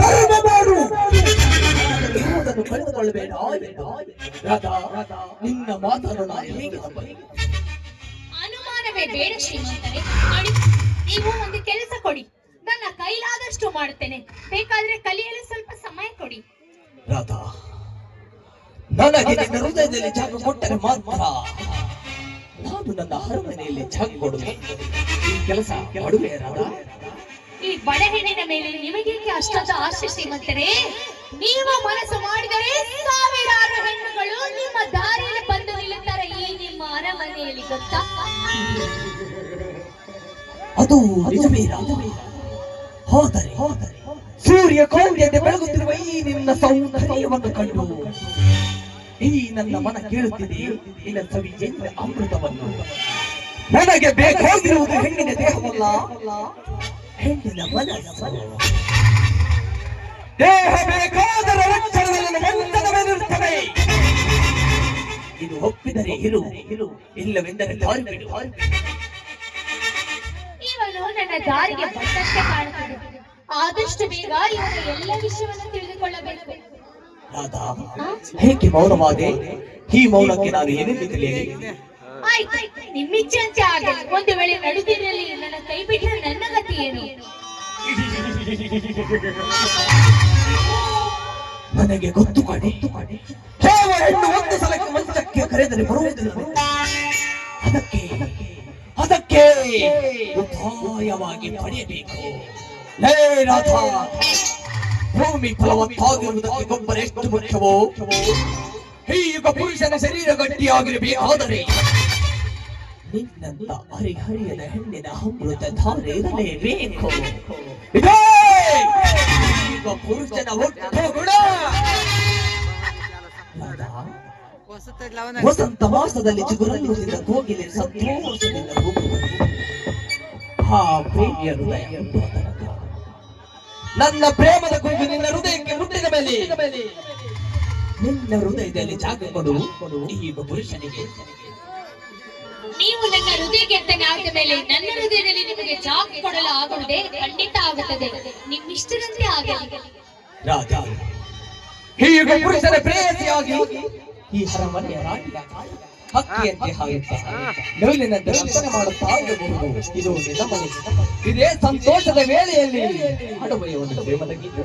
ಧರ್ಮ ಮಾಡು. ಇರುವುದನ್ನು ಕಳೆದುಕೊಳ್ಳಬೇಡ. ನಿನ್ನ ಮಾತನ್ನು ನಾನು ಹೇಗೆ ಅನುಮಾನವೇ ಬೇಡ ಶ್ರೀಮಂತರೇ. ನೀವು ಒಂದು ಕೆಲಸ ಕೊಡಿ. ನನ್ನ ಕೈಲಾದಷ್ಟು ಮಾಡುತ್ತೇನೆ. ಬೇಕಾದ್ರೆ ಕಲಿಯಲು ಸ್ವಲ್ಪ ಸಮಯ ಕೊಡಿ. ರಾಧಾ ನನಗೆ ನಿನ್ನ ಹೃದಯದಲ್ಲಿ ಜಾಗ ಕೊಟ್ಟರೆ ಮಾತ್ರ ನಾನು ನನ್ನ ಅರಮನೆಯಲ್ಲಿ ಜಾಗ ಕೊಡುವೆ. ಈ ಕೆಲಸ ಮಾಡುವೆ ರಾಧಾ. ಈ ಬಡ ಹೆಣ್ಣಿನ ಮೇಲೆ ನಿಮಗೇಕೆ ಅಷ್ಟೊಂದು ಆಸೆ ಶ್ರೀಮಂತರೇ? ನೀವು ಮನಸ್ಸು ಮಾಡಿದರೆ ಸಾವಿರಾರು ಹೆಣ್ಣುಗಳು ನಿಮ್ಮ ದಾರಿಯಲ್ಲಿ ಬಂದು ನಿಲ್ಲುತ್ತಾರೆ ಈ ನಿಮ್ಮ ಅರಮನೆಯಲ್ಲಿ ಗೊತ್ತಾ? ಅದು ನಿಜವೇ ಹೋದರೆ ಹೋದರೆ ಸೂರ್ಯ ಕೌರ್ಯತೆ ಬೆಳಗುತ್ತಿರುವ ಈ ನಿನ್ನ ಸೌಂದರ್ಯವನ್ನು ಕಂಡು ಈ ನನ್ನ ಮನ ಕೇಳುತ್ತಿದೆ. ನಿನ್ನ ಎಂದ ಅಮೃತವನ್ನು. ನನಗೆ ಬೇಕಾಗಿರುವುದು ಹೆಣ್ಣಿನ ದೇಹವಲ್ಲ. ಹೆಣ್ಣಿನ ಮನಸ್ಸು ದೇಹ ಬೇಕಾದರೆ ರಕ್ಷಣದಲ್ಲಿ ಇದು ಒಪ್ಪಿದರೆ ಇರು. ಇರು ಇಲ್ಲವೆಂದರೆ ದಾರಿ ಬಿಡು ಇವನು ನನ್ನ ದಾರಿಗೆ ಬಂದಂತೆ ಕಾಣುತ್ತದೆ. ಆದಷ್ಟು ಬೇಗ ಇವನು ಎಲ್ಲ ವಿಷಯವನ್ನು ತಿಳಿದುಕೊಳ್ಳಬೇಕು. ರಾಧಾ ಹೇಗೆ ಮೌನವಾದೆ? ಈ ಮೌನಕ್ಕೆ ನಾನು ಏನೆಂದು ತಿಳಿಯಲಿ? ಆಯ್ತು. ನಿಮ್ಮಿಚ್ಛಂತೆ ಆಗಲಿ ಒಂದು ವೇಳೆ ನಡುದಿನಲ್ಲಿ ನನ್ನ ಕೈ ಬಿಟ್ಟರೆ ನನ್ನ ಗತಿ ಏನು? ನನಗೆ ಗೊತ್ತು ಕಡೆ. ಕೇವಲ ಹೆಣ್ಣು ಒಂದು ಸಲಕ್ಕೆ ಮಂಚಕ್ಕೆ ಕರೆದರೆ ಬರುವುದಿಲ್ಲ. ಅದಕ್ಕೆ ಅದಕ್ಕೆ ಉಪಾಯವಾಗಿ ಪಡೆಯಬೇಕು. ಲೇ ರಾಧಾ, ಭೂಮಿ ಫಲವತ್ತಾಗಿರುವುದಕ್ಕೆ ಗೊಬ್ಬರ ಎಷ್ಟು ಮುಖ್ಯವೋ? ಈಗ ಪುರುಷನ ಶರೀರ ಗಟ್ಟಿಯಾಗಿರಬೇಕಾದರೆ ನಿನ್ನಂತ ಹರಿಹರಿಯದ ಹೆಣ್ಣಿನ ಅಮೃತ ಧಾರೆ ಇರಲೇಬೇಕು ಇದೇ ಈಗ ಪುರುಷನ ಒಟ್ಟು ಗುಣ ವಸಂತ ಮಾಸದಲ್ಲಿ ಚಿಗುರಲ್ಲುತ್ತಿದ್ದ ಕೋಗಿಲೆ ಸಂತೋಷದಿಂದ. ಆ ಪ್ರೇಮಿಯ ಹೃದಯ ನನ್ನ ಪ್ರೇಮದ ಕೂಗು ನಿನ್ನ ಹೃದಯಕ್ಕೆ ಮುಟ್ಟಿದ ಮೇಲೆ ನಿನ್ನ ಹೃದಯದಲ್ಲಿ ಜಾಗ ಕೊಡು ಈಗ ಪುರುಷನಿಗೆ ನೀವು ನನ್ನ ಹೃದಯಕ್ಕೆ ಆದ ಮೇಲೆ ನನ್ನ ಹೃದಯದಲ್ಲಿ ನಿಮಗೆ ಜಾಗ ಕೊಡಲು ಆಗುವುದೇ ಖಂಡಿತ ಆಗುತ್ತದೆ. ನಿಮ್ಮಿಷ್ಟದಂತೆ ಆಗಲಿ. ರಾಜ ಈಗ ಪುರುಷನ ಪ್ರೇಯಸಿಯಾಗಿ ಈ ಅರಮನೆಯ ರಾಣಿಯ ಹಕ್ಕಿಯಂತೆ ಹಾಯುತ್ತಾ ನವಿಲಿನ ದರ್ಶನ ಮಾಡುತ್ತಾ ಇರಬಹುದು. ಇದು ನಿನ್ನ ಮನೆ ಇದೇ ಸಂತೋಷದ ವೇಳೆಯಲ್ಲಿ ಹಾಡುವೆಯ ಒಂದು ಪ್ರೇಮದ ಗೀತೆ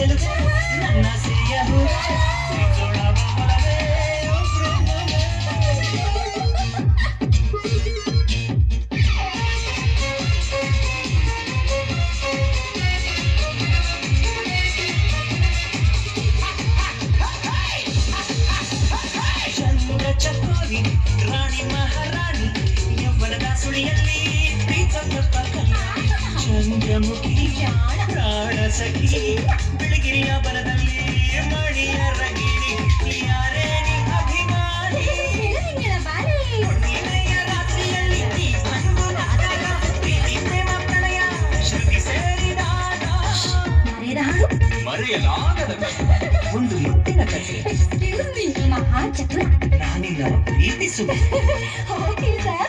ನೀನು ಚೆಲುವೆ ನನ್ನ ಜಾಣ ಪ್ರಾಣ ಸಖಿ ಬಿಳಿಗಿರಿಯ ಬನದಲ್ಲಿ ಮಣಿಯ ರಗಿಣಿ ಯಾರೇ ನೀ ಅಭಿಮಾನಿ ಬೆಳದಿಂಗಳ ಬಾರಿ ಹುಣ್ಣಿಮೆಯ ರಾತ್ರಿಯಲ್ಲಿ ನೀ ಬಂದು ನಾದಾಗ ಪ್ರೀತಿ ಪ್ರೇಮ ಪ್ರಣಯ ಶ್ರುತಿ ಸೇರಿದಾಗ ಮರೆಯದ ಹಾಡು ಮರೆಯಲಾಗದ ಕಥೆ. ಒಂದು ಮುತ್ತಿನ ಕಥೆ ಎಕ್ಸ್ಕ್ಯೂಸ್ ಮೀ ಮಹಾ ಚತುರ ನಾನಿನ್ನ ಪ್ರೀತಿಸುವ ಓಕೆ ಸರ್ ಓಕೆ